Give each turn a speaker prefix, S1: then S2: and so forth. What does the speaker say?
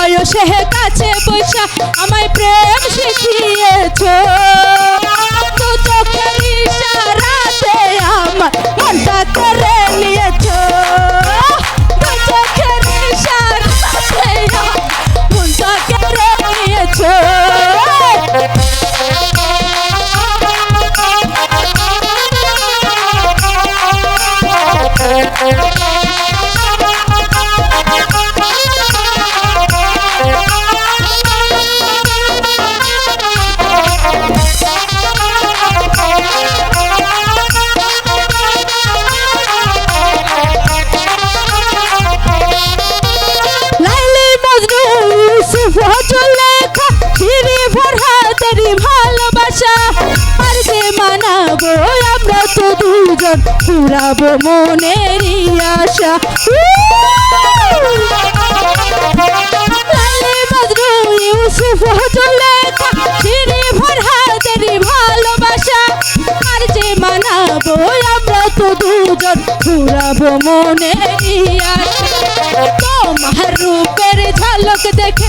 S1: বয়সে কাছে পয়সা আমায় প্রেম শিখিয়েছো। তো দুজন পুরাবো মনেরই আশা। ইউসুফ লেখা শিরি ফরহাদেরই ভালোবাসা। আর যে মানাবো আমরা তো দুজন পুরাবো আশা। তোমার রূপের ঝলক দেখে